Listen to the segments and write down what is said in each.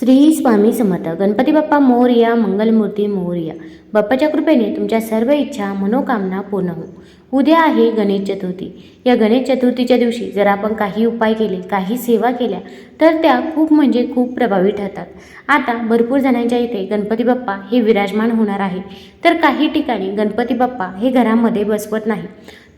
श्री स्वामी समर्थ. गणपती बाप्पा मोरया मंगलमूर्ती मोरया. बाप्पाच्या कृपेने तुमच्या सर्व इच्छा मनोकामना पूर्ण हो उद्या आहे गणेश चतुर्थी. या गणेश चतुर्थीच्या दिवशी जर आपण काही उपाय केले काही सेवा केल्या तर त्या खूप म्हणजे खूप प्रभावी ठरतात. आता भरपूर जणांच्या इथे गणपती बाप्पा हे विराजमान होणार आहे. तर काही ठिकाणी गणपती बाप्पा हे घरामध्ये बसवत नाही.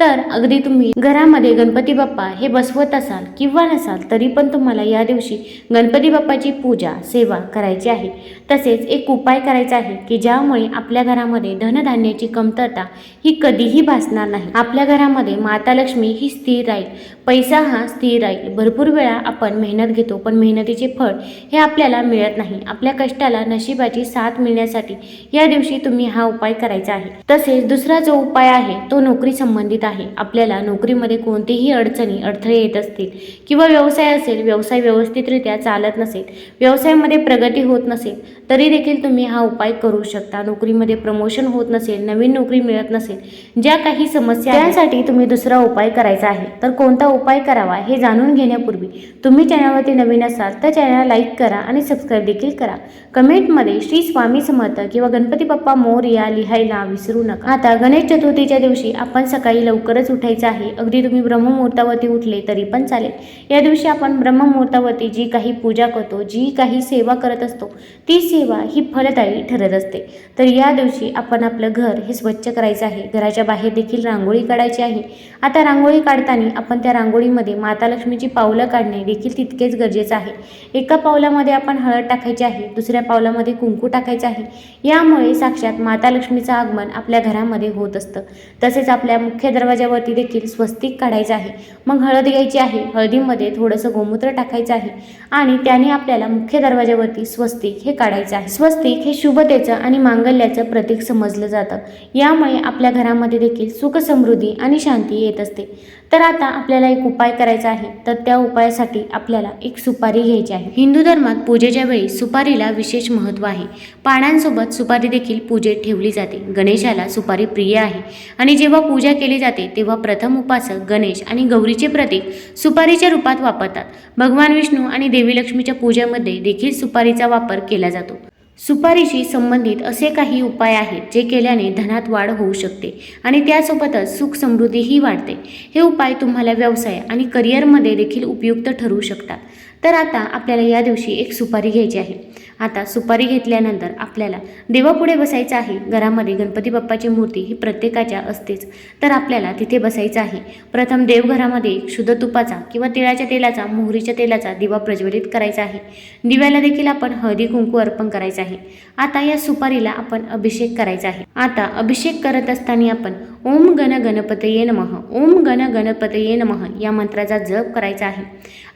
तर अगदी तुम्ही घरामध्ये गणपती बाप्पा हे बसवत असाल किंवा नसाल तरी पण तुम्हाला या दिवशी गणपती बाप्पाची पूजा सेवा करायची आहे. तसेच एक उपाय करायचा आहे की ज्यामुळे आपल्या घरामध्ये धनधान्याची कमतरता ही कधीही भासणार नाही. आपल्या घरामध्ये माता लक्ष्मी ही स्थिर राहील. पैसा हा स्थिर राहील. भरपूर वेळा आपण मेहनत घेतो पण मेहनतीचे फळ हे आपल्याला मिळत नाही. आपल्या कष्टाला नशिबाची साथ मिळण्यासाठी या दिवशी तुम्ही हा उपाय करायचा आहे. तसेच दुसरा जो उपाय आहे तो नोकरी संबंधित आहे. आपल्याला नोकरीमध्ये कोणतीही अडचणी अडथळे येत असतील किंवा व्यवसाय असेल व्यवसाय व्यवस्थितरित्या चालत नसेल व्यवसायामध्ये प्रगती होत नसेल तरी देखील तुम्ही हा उपाय करू शकता. नोकरीमध्ये प्रमोशन होत नसेल नवीन नोकरी मिळत नसेल ज्या काही समस्या समस्या त्यासाठी तुम्ही दुसरा उपाय करायचा आहे. तर कोणता उपाय करावा हे जाणून घेण्यापूर्वी तुम्ही चॅनलवरती नवीन असाल तर चॅनल लाईक करा आणि सबस्क्राईब देखील करा. कमेंटमध्ये श्री स्वामी समर्थ किंवा गणपती बाप्पा मोर या लिहायला विसरू नका. आता गणेश चतुर्थीच्या दिवशी आपण सकाळी लवकरच उठायचं आहे. अगदी तुम्ही ब्रह्ममुहूर्तावरती उठले तरी पण चालेल. या दिवशी आपण ब्रह्ममुहूर्तावरती जी काही पूजा करतो जी काही सेवा करत असतो ती सेवा ही फलदायी ठरत असते. तर या दिवशी आपण आपलं घर हे स्वच्छ करायचं आहे. घराच्या बाहेर देखील रांगोळी काढायची आहे. आता रांगोळी काढताना आपण त्या रांगोळीमध्ये माता लक्ष्मीची पावलं काढणे देखील तितकेच गरजेचं आहे. एका पावलामध्ये आपण हळद टाकायची आहे दुसऱ्या पावलामध्ये कुंकू टाकायचं आहे. यामुळे साक्षात माता लक्ष्मीचं आगमन आपल्या घरामध्ये होत असतं. तसेच आपल्या मुख्य दरवाजावरती देखील स्वस्तिक काढायचं आहे. मग हळद घ्यायची आहे हळदीमध्ये थोडंसं गोमूत्र टाकायचं आहे आणि त्याने आपल्याला मुख्य दरवाजावरती स्वस्तिक हे काढायचं आहे. स्वस्तिक हे शुभतेचं आणि मांगल्याचं प्रतीक समजलं जातं. यामुळे आपल्या घरामध्ये देखील सुख समृद्धी आणि शांती येत असते. तर आता आपल्याला एक उपाय करायचा आहे. तर त्या उपायासाठी आपल्याला एक सुपारी घ्यायची आहे. हिंदू धर्मात पूजेच्या वेळी सुपारीला विशेष महत्त्व आहे. पानांसोबत सुपारी देखील पूजेत ठेवली जाते. गणेशाला सुपारी प्रिय आहे. आणि जेव्हा पूजा केली जाते तेव्हा प्रथम उपासक गणेश आणि गौरीचे प्रतीक सुपारीच्या रूपात वापरतात. भगवान विष्णू आणि देवी लक्ष्मीच्या पूजेमध्ये देखील सुपारीचा वापर केला जातो. सुपारीशी संबंधित असे काही उपाय आहेत जे केल्याने धनात वाढ होऊ शकते आणि त्यासोबतच सुख समृद्धीही वाढते. हे उपाय तुम्हाला व्यवसाय आणि करिअरमध्ये देखील उपयुक्त ठरू शकतात. तर आता आपल्याला या दिवशी एक सुपारी घ्यायची आहे. आता सुपारी घेतल्यानंतर आपल्याला देवापुढे बसायचं आहे. घरामध्ये गणपती बाप्पाची मूर्ती ही प्रत्येकाच्या असतेच. तर आपल्याला तिथे बसायचं आहे. प्रथम देवघरामध्ये शुद्ध तुपाचा किंवा तिळाच्या तेलाचा मोहरीच्या तेलाचा दिवा प्रज्वलित करायचा आहे. दिव्याला देखील आपण हळदी कुंकू अर्पण करायचं आहे. आता या सुपारीला आपण अभिषेक करायचा आहे. आता अभिषेक करत असताना आपण ओम गण गणपतये नमः ओम गण गणपतये नमः या मंत्राचा जप करायचा आहे.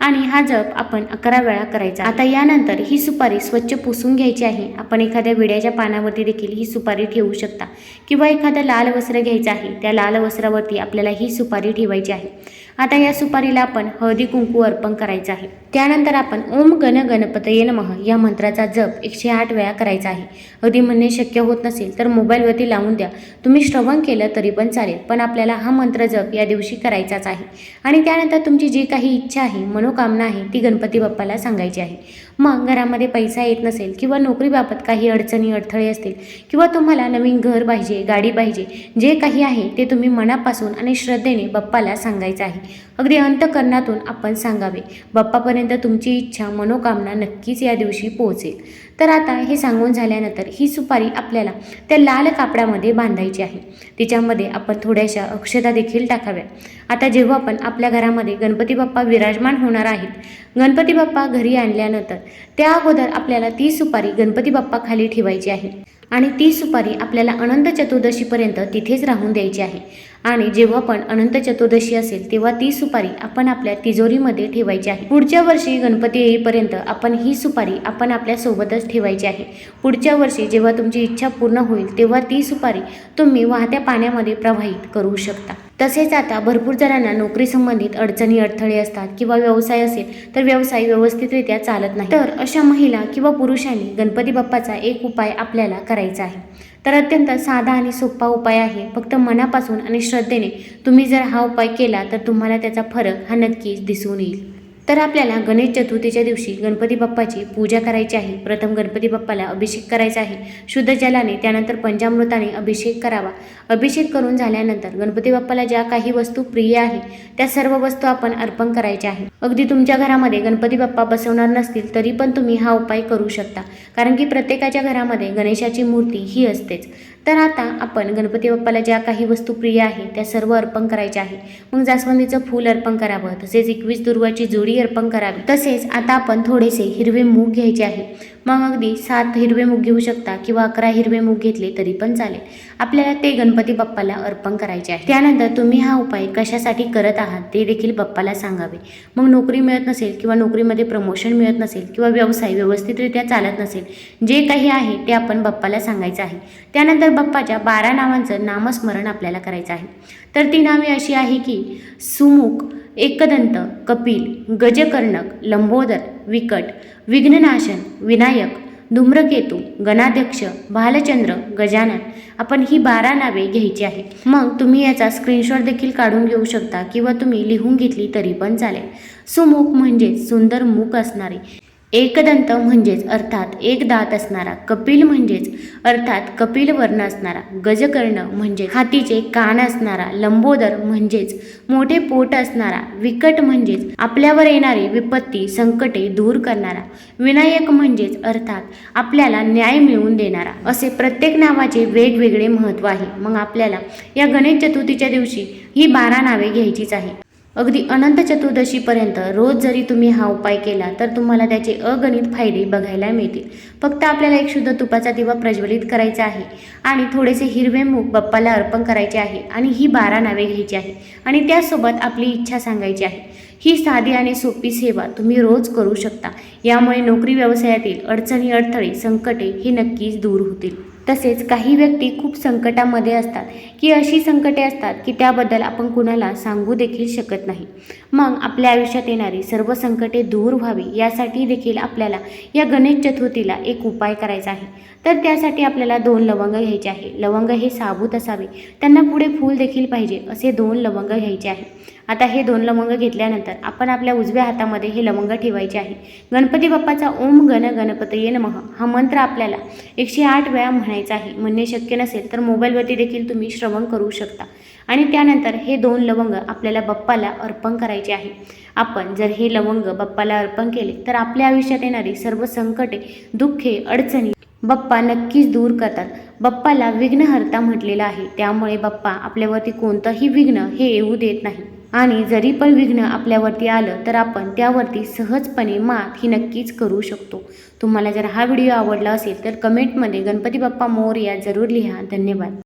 आणि हा जप आपण अकरा वेळा करायचा आता यानंतर ही सुपारी स्वच्छ पुसून घ्यायची आहे. आपण एखाद्या विड्याच्या पानावरती देखील ही सुपारी ठेवू शकता. किंवा एखादं लाल वस्त्र घ्यायचं आहे. त्या लाल वस्त्रावरती आपल्याला ही सुपारी ठेवायची आहे. आता या सुपारीला आपण हळदी कुंकू अर्पण करायचं आहे. त्यानंतर आपण ओम गण गणपतये नमः या मंत्राचा जप एकशे आठ वेळा करायचा आहे. हळदी म्हणणे शक्य होत नसेल तर मोबाईलवरती लावून द्या. तुम्ही श्रवण केलं तरी पण चालेल पण आपल्याला हा मंत्र जप या दिवशी करायचाच आहे. आणि त्यानंतर तुमची जी काही इच्छा आहे मनोकामना आहे ती गणपती बाप्पाला सांगायची आहे. मग घरामध्ये पैसा येत नसेल किंवा नोकरीबाबत काही अडचणी अडथळे असतील किंवा तुम्हाला नवीन घर पाहिजे गाडी पाहिजे जे काही आहे ते तुम्ही मनापासून आणि श्रद्धेने बाप्पाला सांगायचं आहे. अगदी अंतकरणातून आपण सांगावे. बाप्पापर्यंत तुमची इच्छा मनोकामना नक्कीच या दिवशी पोहोचेल. तर आता हे सांगून झाल्यानंतर ही सुपारी आपल्याला त्या लाल कापडामध्ये बांधायची आहे. तिच्यामध्ये आपण थोड्याशा अक्षता देखील टाकाव्या. आता जेव्हा आपण आपल्या घरामध्ये गणपती बाप्पा विराजमान होणार आहेत गणपती बाप्पा घरी आणल्यानंतर त्या अगोदर आपल्याला ती सुपारी गणपती बाप्पा खाली ठेवायची आहे आणि ती सुपारी आपल्याला अनंत चतुर्दशीपर्यंत तिथेच राहून द्यायची आहे. आणि जेव्हा पण अनंत चतुर्दशी असेल तेव्हा ती सुपारी आपण आपल्या तिजोरीमध्ये ठेवायची आहे. पुढच्या वर्षी गणपती येईपर्यंत आपण ही सुपारी आपण आपल्या सोबतच ठेवायची आहे. पुढच्या वर्षी जेव्हा तुमची इच्छा पूर्ण होईल तेव्हा ती सुपारी तुम्ही वाहत्या पाण्यामध्ये प्रवाहित करू शकता. तसेच आता भरपूर जणांना नोकरी संबंधित अडचणी अडथळे असतात किंवा व्यवसाय असेल तर व्यवसाय व्यवस्थितरित्या चालत नाही. तर अशा महिला किंवा पुरुषांनी गणपती बाप्पाचा एक उपाय आपल्याला करायचा आहे. तर अत्यंत साधा आणि सोपा उपाय आहे. फक्त मनापासून आणि श्रद्धेने तुम्ही जर हा उपाय केला तर तुम्हाला त्याचा फरक हा नक्कीच दिसून येईल. तर आपल्याला गणेश चतुर्थीच्या दिवशी गणपती बाप्पाची पूजा करायची आहे. प्रथम गणपती बाप्पाला अभिषेक करायचा आहे. शुद्ध जलाने त्यानंतर पंचामृताने अभिषेक करावा. अभिषेक करून झाल्यानंतर गणपती बाप्पाला ज्या काही वस्तू प्रिय आहे त्या सर्व वस्तू आपण अर्पण करायच्या आहे. अगदी तुमच्या घरामध्ये गणपती बाप्पा बसवणार नसतील तरी पण तुम्ही हा उपाय करू शकता. कारण की प्रत्येकाच्या घरामध्ये गणेशाची मूर्ती ही असतेच. तर आता आपण गणपती बाप्पाला ज्या काही वस्तू प्रिय आहे त्या सर्व अर्पण करायच्या आहे. मग जास्वंदीचं फूल अर्पण करावं तसेच एकवीस दुर्वाची जोडी अर्पण करावी. तसेच आता आपण थोडेसे हिरवे मूग घ्यायचे आहे. मग अगदी सात हिरवे मूग घेऊ शकता किंवा अकरा हिरवे मूग घेतले तरी पण चालेल. आपल्याला ते गणपती बाप्पाला अर्पण करायचे आहे. त्यानंतर तुम्ही हा उपाय कशासाठी करत आहात ते देखील बाप्पाला सांगावे. मग नोकरी मिळत नसेल किंवा नोकरीमध्ये प्रमोशन मिळत नसेल किंवा व्यवसाय व्यवस्थितरित्या चालत नसेल जे काही आहे ते आपण बाप्पाला सांगायचं आहे. त्यानंतर बाप्पाच्या बारा नावांचं नामस्मरण आपल्याला करायचं आहे. तर ती नावे अशी आहे की सुमुख एकदंत कपिल गजकर्णक लंबोदर विकट विघ्ननाशन विनायक धूम्रकेतू गणाध्यक्ष भालचंद्र गजानन. आपण ही बारा नावे घ्यायची आहेत. मग तुम्ही याचा स्क्रीनशॉट देखील काढून घेऊ शकता किंवा तुम्ही लिहून घेतली तरी पण चालेल. सुमुख म्हणजे सुंदर मुख असणारे. एकदंत म्हणजेच अर्थात एक दात असणारा कपिल म्हणजेच अर्थात कपिल वर्ण असणारा गजकर्ण म्हणजे हातीचे कान असणारा लंबोदर म्हणजेच मोठे पोट असणारा विकट म्हणजेच आपल्यावर येणारी विपत्ती संकटे दूर करणारा विनायक म्हणजेच अर्थात आपल्याला न्याय मिळवून देणारा असे प्रत्येक नावाचे वेगवेगळे महत्त्व आहे. मग आपल्याला या गणेश चतुर्थीच्या दिवशी ही बारा नावे घ्यायचीच आहे अगदी अनंत चतुर्दशीपर्यंत रोज जरी तुम्ही हा उपाय केला तर तुम्हाला त्याचे अगणित फायदे बघायला मिळतील. फक्त आपल्याला एक शुद्ध तुपाचा दिवा प्रज्वलित करायचा आहे आणि थोडेसे हिरवे मूग बाप्पाला अर्पण करायचे आहे आणि ही बारा नावे घ्यायची आहे आणि त्यासोबत आपली इच्छा सांगायची आहे. ही साधी आणि सोपी सेवा तुम्ही रोज करू शकता. यामुळे नोकरी व्यवसायातील अडचणी अडथळे संकटे हे नक्कीच दूर होतील. तसेच काही व्यक्ती खूप संकटामध्ये असतात. की अशी संकटे असतात की त्याबद्दल आपण कुणाला सांगू देखील शकत नाही. मग आपल्या आयुष्यात येणारी सर्व संकटे दूर व्हावी यासाठी देखील आपल्याला या गणेश चतुर्थीला एक उपाय करायचा आहे. तर त्यासाठी आपल्याला दोन लवंग घ्यायचे आहे. लवंग हे साबूत असावे. त्यांना पुढे फूल देखील पाहिजे असे दोन लवंग घ्यायचे आहे. आता हे दोन लवंग घेतल्यानंतर आपण आपल्या उजव्या हातामध्ये हे लवंग ठेवायचे आहे. गणपती बाप्पाचा ओम गण गणपतये नमः हा मंत्र आपल्याला एकशे आठ वेळा म्हणायचा आहे. म्हणणे शक्य नसेल तर मोबाईलवरती देखील तुम्ही श्रवण करू शकता. आणि त्यानंतर हे दोन लवंग आपल्याला बाप्पाला अर्पण करायचे आहे. आपण जर हे लवंग बाप्पाला अर्पण केले तर आपल्या आयुष्यात येणारी सर्व संकटे दुःखे अडचणी बाप्पा नक्कीच दूर करतात. बाप्पाला विघ्नहर्ता म्हटलेला आहे. त्यामुळे बाप्पा आपल्यावरती कोणतंही विघ्न हे येऊ देत नाही. आणि जरी पण विघ्न आपल्यावरती आलं तर आपण त्यावरती सहजपणे मात ही नक्कीच करू शकतो. तुम्हाला जर हा व्हिडिओ आवडला असेल तर कमेंटमध्ये गणपती बाप्पा मोर या जरूर लिहा. धन्यवाद.